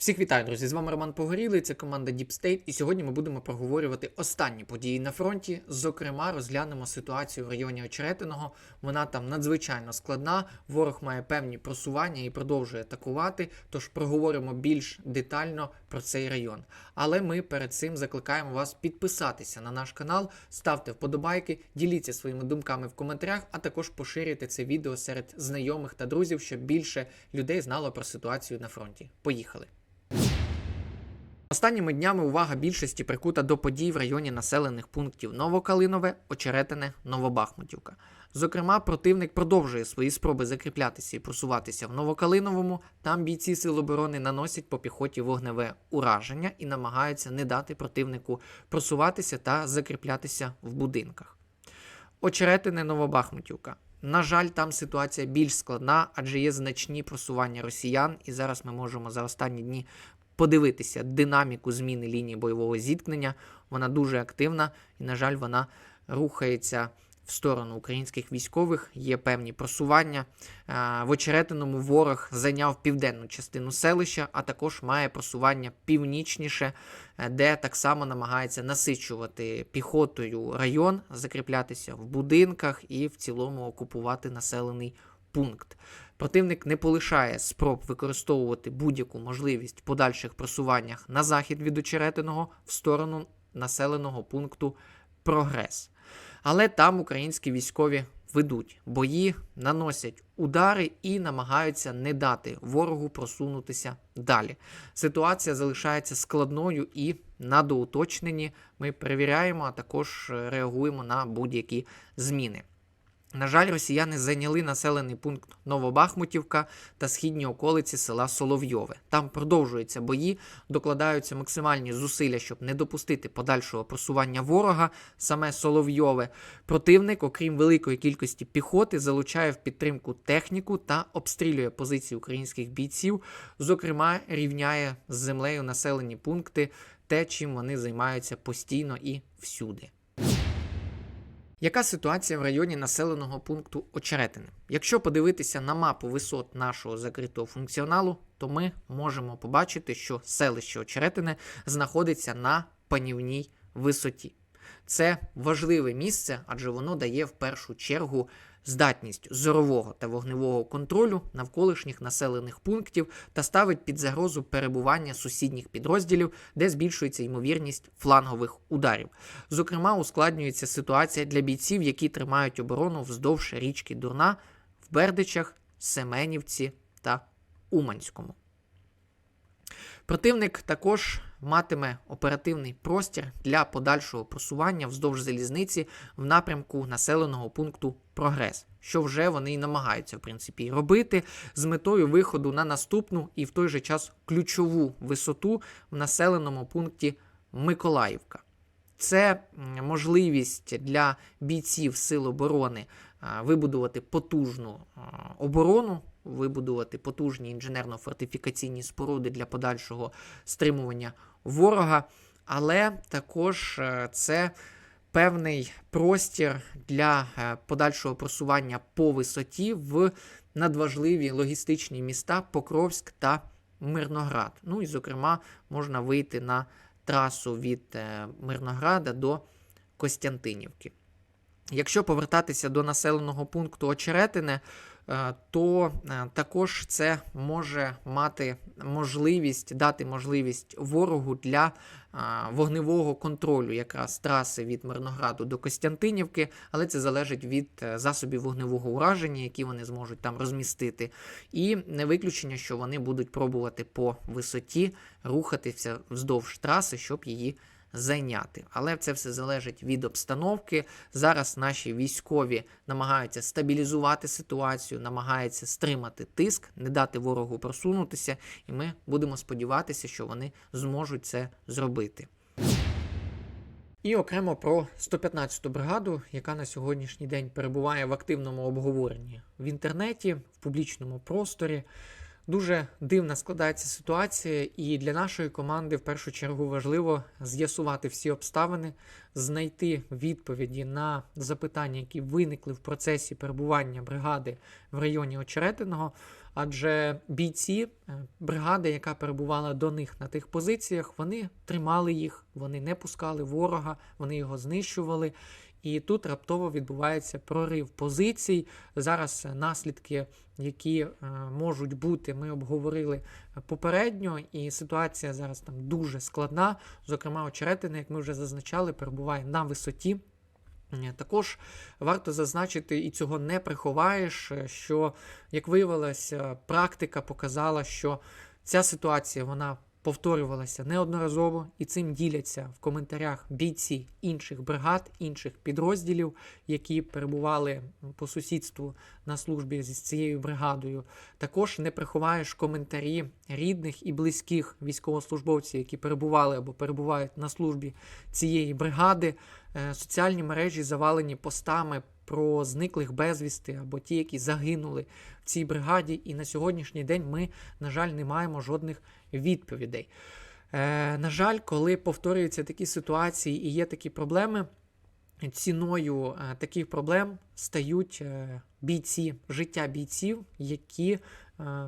Всіх вітаю, друзі! З вами Роман Погорілий, це команда Deep State, і сьогодні ми будемо проговорювати останні події на фронті. Зокрема, розглянемо ситуацію в районі Очеретиного. Вона там надзвичайно складна. Ворог має певні просування і продовжує атакувати. Тож проговоримо більш детально про цей район. Але ми перед цим закликаємо вас підписатися на наш канал, ставте вподобайки, діліться своїми думками в коментарях, а також поширюйте це відео серед знайомих та друзів, щоб більше людей знало про ситуацію на фронті. Поїхали! Останніми днями увага більшості прикута до подій в районі населених пунктів Новокалинове, Очеретине, Новобахмутівка. Зокрема, противник продовжує свої спроби закріплятися і просуватися в Новокалиновому. Там бійці Сил оборони наносять по піхоті вогневе ураження і намагаються не дати противнику просуватися та закріплятися в будинках. Очеретине Новобахмутівка. На жаль, там ситуація більш складна, адже є значні просування росіян, і зараз ми можемо за останні дні подивитися динаміку зміни лінії бойового зіткнення. Вона дуже активна і, на жаль, вона рухається в сторону українських військових. Є певні просування. Е, В очеретиному ворог зайняв південну частину селища, а також має просування північніше, е, де так само намагається насичувати піхотою район, закріплятися в будинках і в цілому окупувати населений пункт. Противник не полишає спроб використовувати будь-яку можливість в подальших просуваннях на захід від очеретиного в сторону населеного пункту Прогрес. Але там українські військові ведуть бої, наносять удари і намагаються не дати ворогу просунутися далі. Ситуація залишається складною і на доуточненні ми перевіряємо, а також е, реагуємо на будь-які зміни. На жаль, росіяни зайняли населений пункт Новобахмутівка та східні околиці села Соловйове. Там продовжуються бої, докладаються максимальні зусилля, щоб не допустити подальшого просування ворога. Саме Соловйове противник, окрім великої кількості піхоти, залучає в підтримку техніку та обстрілює позиції українських бійців. Зокрема, рівняє з землею населені пункти, те, чим вони займаються постійно і всюди. Яка ситуація в районі населеного пункту Очеретини? Якщо подивитися на мапу висот нашого закритого функціоналу, то ми можемо побачити, що селище Очеретине знаходиться на панівній висоті. Це важливе місце, адже воно дає в першу чергу здатність зорового та вогневого контролю навколишніх населених пунктів та ставить під загрозу перебування сусідніх підрозділів, де збільшується ймовірність флангових ударів. Зокрема, ускладнюється ситуація для бійців, які тримають оборону вздовж річки Дурна в Бердичах, Семенівці та Уманському. Противник також матиме оперативний простір для подальшого просування вздовж залізниці в напрямку населеного пункту Прогрес, що вже вони і намагаються в принципі робити з метою виходу на наступну і в той же час ключову висоту в населеному пункті Миколаївка. Це можливість для бійців Сил оборони вибудувати потужну оборону, вибудувати потужні інженерно-фортифікаційні споруди для подальшого стримування ворога, але також е, це певний простір для е, подальшого просування по висоті в надважливі логістичні міста Покровськ та Мирноград. Ну і, зокрема, можна вийти на трасу від е, Мирнограда до Костянтинівки. Якщо повертатися до населеного пункту Очеретине, то також це може мати можливість дати можливість ворогу для вогневого контролю якраз траси від Мирнограду до Костянтинівки, але це залежить від е, засобів вогневого ураження, які вони зможуть там розмістити. І не виключення, що вони будуть пробувати по висоті рухатися вздовж траси, щоб її зайняти. Але це все залежить від обстановки. Зараз наші військові намагаються стабілізувати ситуацію, намагаються стримати тиск, не дати ворогу просунутися, і ми будемо сподіватися, що вони зможуть це зробити. І окремо про 115-ту бригаду, яка на сьогоднішній день перебуває в активному обговоренні в інтернеті, в публічному просторі. Дуже дивна складається ситуація, і для нашої команди в першу чергу важливо з'ясувати всі обставини, знайти відповіді на запитання, які виникли в процесі перебування бригади в районі Очеретиного, Адже бійці е, бригади, яка перебувала до них на тих позиціях, вони тримали їх, вони не пускали ворога, вони його знищували. І тут раптово відбувається прорив позицій. Зараз наслідки, які е, можуть бути, ми обговорили попередньо, і ситуація зараз там дуже складна. Зокрема, очеретина, як ми вже зазначали, перебуває на висоті. Е, Також варто зазначити, і цього не приховаєш, е, що, як виявилося, практика показала, що ця ситуація вона повторювалася неодноразово, і цим діляться в коментарях бійці інших бригад, інших підрозділів, які перебували по сусідству на службі з цією бригадою. Також не приховаєш коментарі рідних і близьких військовослужбовців, які перебували або перебувають на службі цієї бригади. Е, Соціальні мережі завалені постами про зниклих безвісти або ті, які загинули в цій бригаді. І на сьогоднішній день ми, на жаль, не маємо жодних відповідей. Е, на жаль, коли повторюються такі ситуації і є такі проблеми, ціною е, таких проблем стають е, бійці, життя бійців, які е,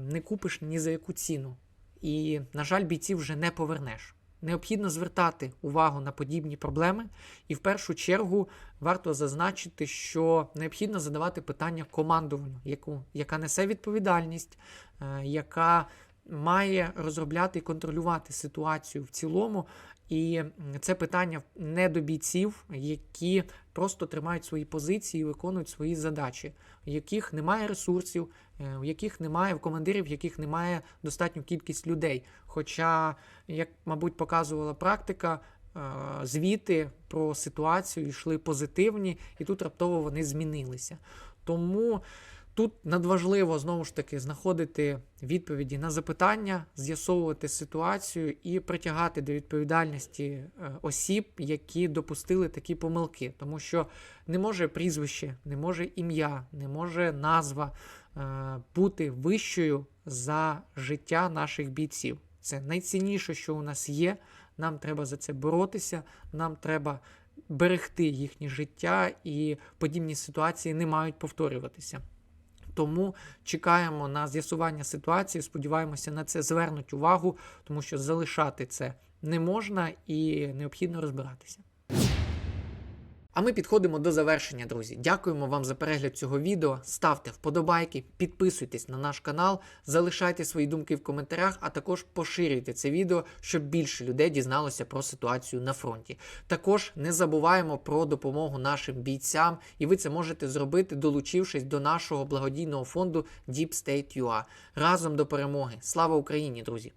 не купиш ні за яку ціну. І, на жаль, бійців вже не повернеш. Необхідно звертати увагу на подібні проблеми, і в першу чергу варто зазначити, що необхідно задавати питання командуванню, яку, яка несе відповідальність, е, яка має розробляти і контролювати ситуацію в цілому. І це питання не до бійців, які просто тримають свої позиції і виконують свої задачі, у яких немає ресурсів, е, у яких немає в командирів, в яких немає достатню кількість людей. Хоча, як мабуть, показувала практика, е, звіти про ситуацію йшли позитивні, і тут раптово вони змінилися. Тому тут надважливо знову ж таки знаходити відповіді на запитання, з'ясовувати ситуацію і притягати до відповідальності е, осіб, які допустили такі помилки, тому що не може прізвище, не може ім'я, не може назва е, бути вищою за життя наших бійців. Це найцінніше, що у нас є. Нам треба за це боротися, нам треба берегти їхнє життя, і подібні ситуації не мають повторюватися. Тому чекаємо на з'ясування ситуації, сподіваємося, на це звернуть увагу, тому що залишати це не можна і необхідно розбиратися. А ми підходимо до завершення, друзі. Дякуємо вам за перегляд цього відео. Ставте вподобайки, підписуйтесь на наш канал, залишайте свої думки в коментарях, а також поширюйте це відео, щоб більше людей дізналося про ситуацію на фронті. Також не забуваємо про допомогу нашим бійцям, і ви це можете зробити, долучившись до нашого благодійного фонду Deep State UA. Разом до перемоги. Слава Україні, друзі!